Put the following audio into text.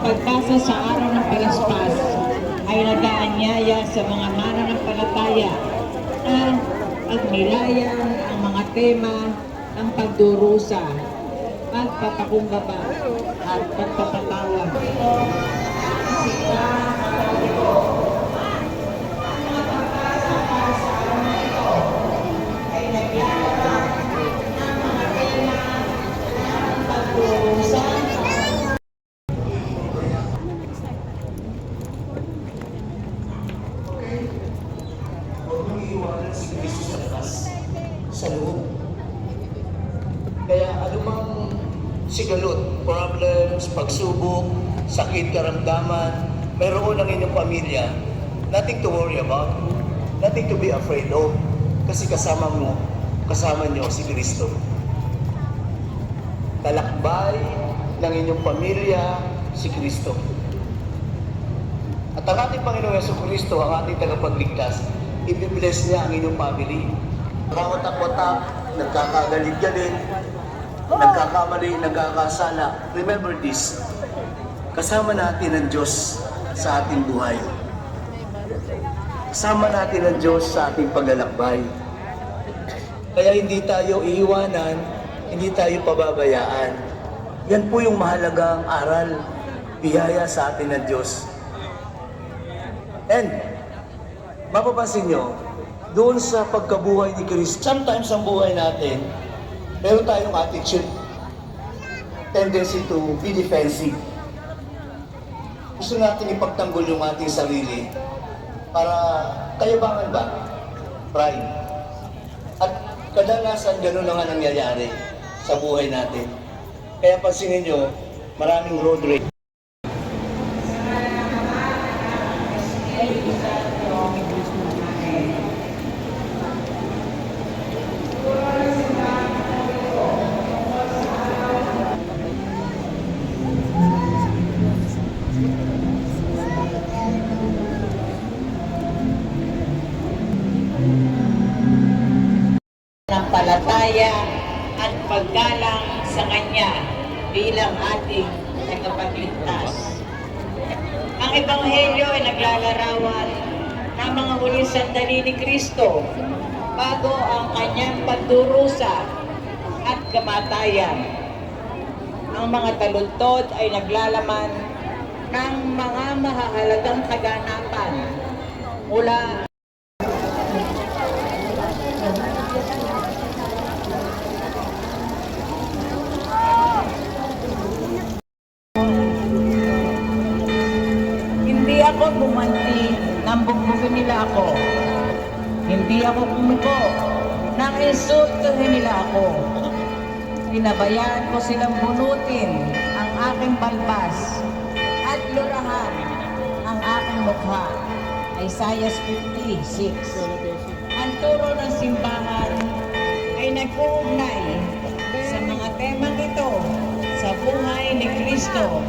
pagpasa sa araw ng palaspas ay nagaanyaya sa mga mananampalataya na pagnilayan ang mga tema ng pagdurusa, pagpapakumbaba at pagpapatawa. Huwag si sa labas, sa loob. Kaya anumang sigalot, problems, pagsubok, sakit, karamdaman, mayroon ang inyong pamilya, nothing to worry about, nothing to be afraid of, kasi kasama mo, kasama niyo si Kristo. Talakbay ng inyong pamilya, si Kristo. At ang ating Panginoon Yeso Kristo, ang ating tagapagligtas, ibibless niya ang inyong family. Nakawatak-watak, nagkakagalit-galit, nagkakamali, nagkakasala. Remember this, kasama natin ang Diyos sa ating buhay. Kasama natin ang Diyos sa ating paglalakbay. Kaya hindi tayo iiwanan, hindi tayo pababayaan. Yan po yung mahalagang aral, biyaya sa atin ng Diyos. And, mapapansin nyo, doon sa pagkabuhay ni Christ, sometimes ang buhay natin, meron tayong attitude, tendency to be defensive. Gusto natin ipagtanggol yung ating sarili para kayabangan ba? Pride. At kadalasan ganun na nga nangyayari sa buhay natin. Kaya pansinin nyo, maraming road rage. Ng palataya at paggalang sa Kanya bilang ating tagapagligtas. Ang Ebanghelyo ay naglalarawan ng mga huling sandali ni Kristo bago ang kanyang pagdurusa at kamatayan. Ang mga taluntod ay naglalaman ng mga mahahalagang kaganapan mula Hindi ako bumanti nang bugbugin nila ako. Hindi ako kumuko nang insultuhin nila ako. Pinabayaan ko silang bunutin ang aking balbas at lurahan ang aking mukha. Isaiah 56. Ang turo ng simbahan ay nag-uugnay sa mga temang ito sa buhay ni Kristo